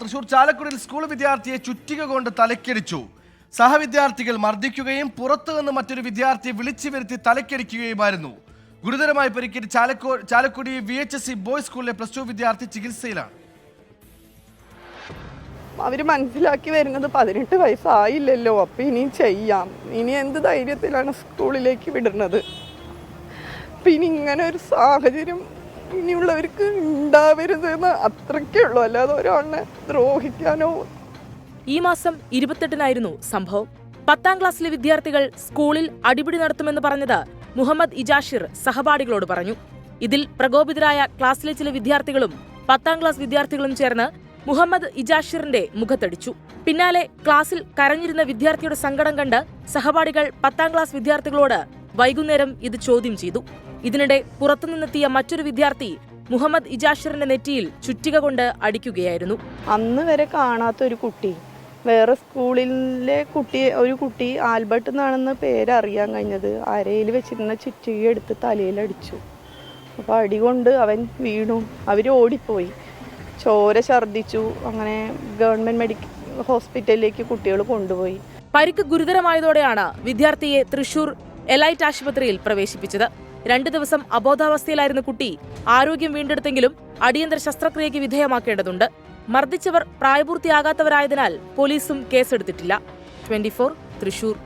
തൃശൂർ ചാലക്കുടിയിൽ സ്കൂൾ വിദ്യാർത്ഥിയെ ചുറ്റിക കൊണ്ട് തലക്കടിച്ചു. സഹവിദ്യാർത്ഥികൾ മർദ്ദിക്കുകയും പുറത്തു നിന്ന് മറ്റൊരു വിദ്യാർത്ഥിയെ വിളിച്ചു വരുത്തി തലക്കടിക്കുകയുമായിരുന്നു. ഗുരുതരമായി പരിക്കേറ്റ് ചാലക്കോ Chalakudy V H S C boys സ്കൂളിലെ പ്ലസ് ടു വിദ്യാർത്ഥി ചികിത്സയിലാണ്. അവർ മനസ്സിലാക്കി വരുന്നത് പതിനെട്ട് വയസ്സായില്ലല്ലോ അപ്പം ഇനി ചെയ്യാം. ഇനി എന്ത് ധൈര്യത്തിലാണ് സ്കൂളിലേക്ക് വിടുന്നത് പിന്നെ ഇങ്ങനെ ഒരു സാഹചര്യം ഇനിയുള്ളവർക്ക് ഉണ്ടാവരുത് എന്ന് അത്രയ്ക്കേ ഉള്ളൂ. അല്ലാതെ ഒരാളിനെ ദ്രോഹിക്കാനോ. ഈ മാസം ഇരുപത്തെട്ടിനായിരുന്നു സംഭവം. പത്താം ക്ലാസ്സിലെ വിദ്യാർത്ഥികൾ സ്കൂളിൽ അടിപിടി നടത്തുമെന്ന് പറഞ്ഞത് മുഹമ്മദ് ഇജാഷിർ സഹപാഠികളോട് പറഞ്ഞു. ഇതിൽ പ്രകോപിതരായ ക്ലാസ്സിലെ ചില വിദ്യാർത്ഥികളും പത്താം ക്ലാസ് വിദ്യാർത്ഥികളും ചേർന്ന് മുഹമ്മദ് ഇജാഷിറിന്റെ മുഖത്തടിച്ചു. പിന്നാലെ ക്ലാസ്സിൽ കരഞ്ഞിരുന്ന വിദ്യാർത്ഥിയുടെ സങ്കടം കണ്ട് സഹപാഠികൾ പത്താം ക്ലാസ് വിദ്യാർത്ഥികളോട് വൈകുന്നേരം ഇത് ചോദ്യം ചെയ്തു. ഇതിനിടെ പുറത്തുനിന്നെത്തിയ മറ്റൊരു വിദ്യാർത്ഥി മുഹമ്മദ് ഇജാഷിറിന്റെ നെറ്റിയിൽ ചുറ്റിക കൊണ്ട് അടിക്കുകയായിരുന്നു. അന്ന് വരെ കാണാത്ത ഒരു കുട്ടി. വേറെ സ്കൂളിലെ കുട്ടി ഒരു കുട്ടി ആൽബർട്ട് എന്നാണെന്ന് പേരറിയാൻ കഴിഞ്ഞത്. അരയിൽ വെച്ചിരുന്ന ചുറ്റിക എടുത്ത് തലയിലടിച്ചു അപ്പോൾ അടി കൊണ്ട് അവൻ വീണു. അവർ ഓടിപ്പോയി. ചോര ഛർദ്ദിച്ചു. അങ്ങനെ ഗവൺമെന്റ് മെഡിക്കൽ ഹോസ്പിറ്റലിലേക്ക് കുട്ടികൾ കൊണ്ടുപോയി. പരിക്ക് ഗുരുതരമായതോടെയാണ് വിദ്യാർത്ഥിയെ തൃശൂർ എലൈറ്റ് ആശുപത്രിയിൽ പ്രവേശിപ്പിച്ചത്. രണ്ടു ദിവസം അബോധാവസ്ഥയിലായിരുന്ന കുട്ടി ആരോഗ്യം വീണ്ടെടുത്തെങ്കിലും അടിയന്തര ശസ്ത്രക്രിയയ്ക്ക് വിധേയമാക്കേണ്ടതുണ്ട്. മർദ്ദിച്ചവർ പ്രായപൂർത്തിയാകാത്തവരായതിനാൽ പോലീസും കേസെടുത്തിട്ടില്ല. ട്വന്റി തൃശൂർ.